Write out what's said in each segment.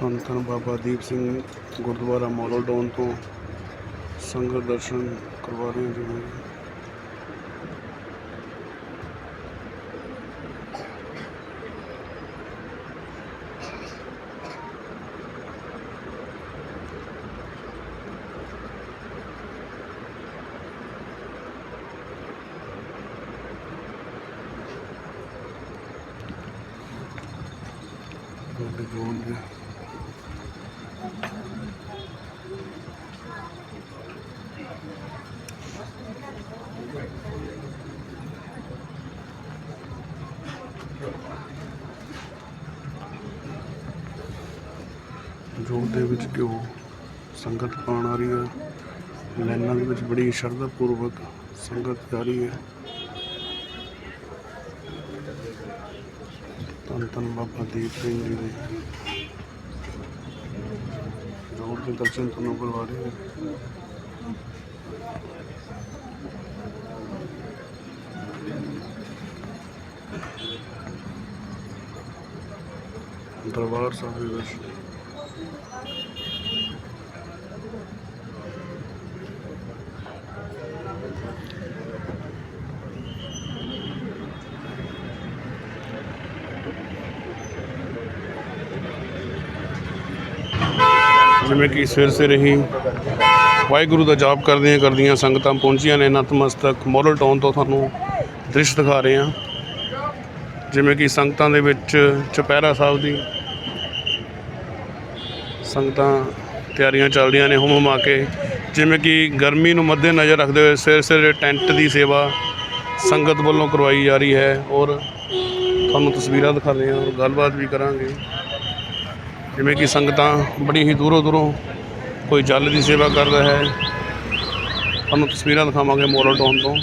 ਧੰਨ ਧੰਨ Baba Deep Singh Gurdwara Model Town ਤੋਂ ਸੰਗਤ ਦਰਸ਼ਨ ਕਰਵਾ ਰਹੇ ਹਾਂ ਜੀ ਤੁਹਾਡੇ ਜੋਨ ਦੇ ਜੋੜ ਦੇ ਵਿੱਚ ਘਿਓ ਸੰਗਤ ਪਾਉਣ ਆ ਰਹੀ ਹੈ। ਲਾਈਨਾਂ ਦੇ ਵਿੱਚ ਬੜੀ ਸ਼ਰਧਾ ਪੂਰਵਕ ਸੰਗਤ ਜਾ ਰਹੀ ਹੈ। ਧੰਨ ਧੰਨ ਬਾਬਾ ਦੀਪ ਸਿੰਘ ਜੀ ਦੇ ਜੋੜ ਦੇ ਦਰਸ਼ਨ ਤੁਹਾਨੂੰ ਕਰਵਾ ਰਹੇ ਹਾਂ। ਦਰਬਾਰ ਸਾਹਿਬ ਦੇ ਜਿਵੇਂ ਕਿ ਸਿਰ ਸਿਰ ਹੀ ਵਾਹਿਗੁਰੂ ਦਾ ਜਾਪ ਕਰਦੀਆਂ ਕਰਦੀਆਂ ਸੰਗਤਾਂ ਪਹੁੰਚੀਆਂ ਨੇ ਨਤਮਸਤਕ ਮੋਰਲ ਟਾਊਨ ਤੋਂ ਤੁਹਾਨੂੰ ਦ੍ਰਿਸ਼ ਦਿਖਾ ਰਹੇ ਹਾਂ। ਜਿਵੇਂ ਕਿ ਸੰਗਤਾਂ ਦੇ ਵਿੱਚ ਚਪਹਿਰਾ ਸਾਹਿਬ ਦੀ ਸੰਗਤਾਂ ਤਿਆਰੀਆਂ ਚੱਲਦੀਆਂ ਨੇ ਹੁਮ ਹੁਮਾ ਕੇ। ਜਿਵੇਂ ਕਿ ਗਰਮੀ ਨੂੰ ਮੱਦੇ ਨਜ਼ਰ ਰੱਖਦੇ ਹੋਏ ਸਿਰ ਸਿਰ ਟੈਂਟ ਦੀ ਸੇਵਾ ਸੰਗਤ ਵੱਲੋਂ ਕਰਵਾਈ ਜਾ ਰਹੀ ਹੈ ਔਰ ਤੁਹਾਨੂੰ ਤਸਵੀਰਾਂ ਦਿਖਾ ਰਹੇ ਹਾਂ ਔਰ ਗੱਲਬਾਤ ਵੀ ਕਰਾਂਗੇ। ਜਿਵੇਂ ਕਿ ਸੰਗਤਾਂ ਬੜੀ ਹੀ ਦੂਰੋਂ ਦੂਰੋਂ ਕੋਈ ਜਲ ਦੀ ਸੇਵਾ ਕਰਦਾ ਹੈ। ਤੁਹਾਨੂੰ ਤਸਵੀਰਾਂ ਦਿਖਾਵਾਂਗੇ ਮੋਰਲ ਟਾਊਨ ਤੋਂ।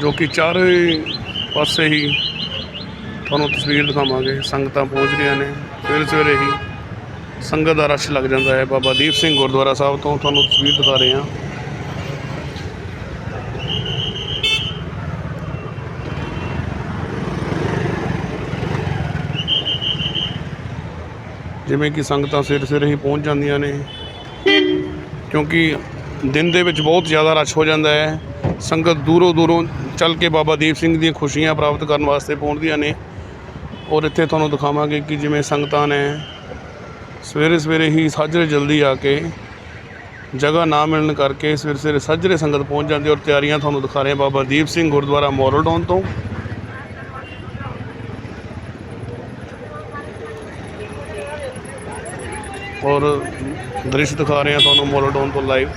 ਜੋ ਕਿ ਚਾਰੇ ਪਾਸੇ ਹੀ ਤੁਹਾਨੂੰ ਤਸਵੀਰ ਦਿਖਾਵਾਂਗੇ। ਸੰਗਤਾਂ ਪਹੁੰਚ ਰਹੀਆਂ ਨੇ। ਸਵੇਰੇ ਸਵੇਰੇ ਹੀ ਸੰਗਤ ਦਾ ਰਸ਼ ਲੱਗ ਜਾਂਦਾ ਹੈ। ਬਾਬਾ ਦੀਪ ਸਿੰਘ ਗੁਰਦੁਆਰਾ ਸਾਹਿਬ ਤੋਂ ਤੁਹਾਨੂੰ ਤਸਵੀਰ ਦਿਖਾ ਰਹੇ ਹਾਂ। ਜਿਵੇਂ ਕਿ ਸੰਗਤਾਂ ਸਿਰ ਸਿਰ ਹੀ ਪਹੁੰਚ ਜਾਂਦੀਆਂ ਨੇ। ਕਿਉਂਕਿ ਦਿਨ ਦੇ ਵਿੱਚ ਬਹੁਤ ਜ਼ਿਆਦਾ ਰਸ਼ ਹੋ ਜਾਂਦਾ ਹੈ। ਸੰਗਤ ਦੂਰੋਂ ਦੂਰੋਂ ਚੱਲ ਕੇ ਬਾਬਾ ਦੀਪ ਸਿੰਘ ਦੀਆਂ ਖੁਸ਼ੀਆਂ ਪ੍ਰਾਪਤ ਕਰਨ ਵਾਸਤੇ ਪਹੁੰਚਦੀਆਂ ਨੇ। ਔਰ ਇੱਥੇ ਤੁਹਾਨੂੰ ਦਿਖਾਵਾਂਗੇ ਕਿ ਜਿਵੇਂ ਸੰਗਤਾਂ ਨੇ ਸਵੇਰੇ ਸਵੇਰੇ ਹੀ ਸਾਜਰੇ ਜਲਦੀ ਆ ਕੇ ਜਗ੍ਹਾ ਨਾ ਮਿਲਣ ਕਰਕੇ ਸਵੇਰੇ ਸਵੇਰੇ ਸਾਜਰੇ ਸੰਗਤ ਪਹੁੰਚ ਜਾਂਦੀ ਔਰ ਤਿਆਰੀਆਂ ਤੁਹਾਨੂੰ ਦਿਖਾ ਰਹੇ ਹਾਂ ਬਾਬਾ ਦੀਪ ਸਿੰਘ ਗੁਰਦੁਆਰਾ ਮੋਰਲ ਟਾਊਨ ਤੋਂ। ਔਰ ਦ੍ਰਿਸ਼ ਦਿਖਾ ਰਹੇ ਹਾਂ ਤੁਹਾਨੂੰ ਮੋਲੋਡੋਨ ਟਾਊਨ ਤੋਂ ਲਾਈਵ